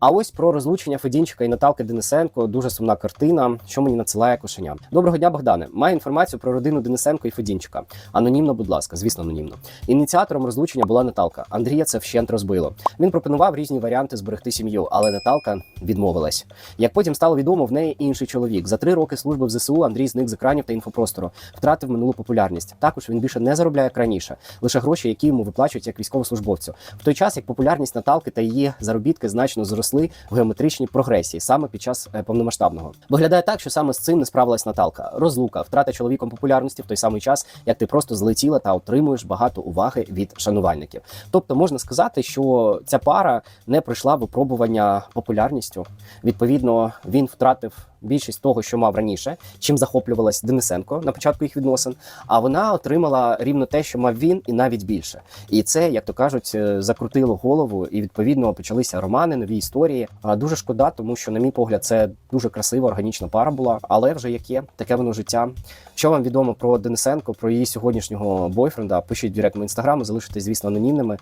А ось про розлучення Федінчика і Наталки Денисенко дуже сумна картина, що мені надсилає кошеня. Доброго дня, Богдане. Маю інформацію про родину Денисенко і Федінчика. Анонімно, будь ласка, звісно, анонімно. Ініціатором розлучення була Наталка. Андрія це вщент розбило. Він пропонував різні варіанти зберегти сім'ю, але Наталка відмовилась. Як потім стало відомо, в неї інший чоловік. За три роки служби в ЗСУ Андрій зник з екранів та інфопростору, втратив минулу популярність. Також він більше не заробляє як раніше, лише гроші, які йому виплачують як військовослужбовцю. В той час як популярність Наталки та її заробітки значно зросли в геометричній прогресії саме під час е, повномасштабного. Виглядає так, що саме з цим не справилась Наталка. Розлука, втрата чоловіком популярності в той самий час, як ти просто злетіла та отримуєш багато уваги від шанувальників. Тобто можна сказати, що ця пара не пройшла випробування популярністю. Відповідно, він втратив більшість того, що мав раніше, чим захоплювалась Денисенко на початку їх відносин. А вона отримала рівно те, що мав він, і навіть більше. І це, як то кажуть, е, закрутило голову, і відповідно почалися романи, нові історії. А дуже шкода, тому що, на мій погляд, це дуже красива органічна пара була. Але вже як є, таке воно життя. Що вам відомо про Денисенко, про її сьогоднішнього бойфренда? Пишіть в директ мого інстаграму, залишитесь, звісно, анонімними.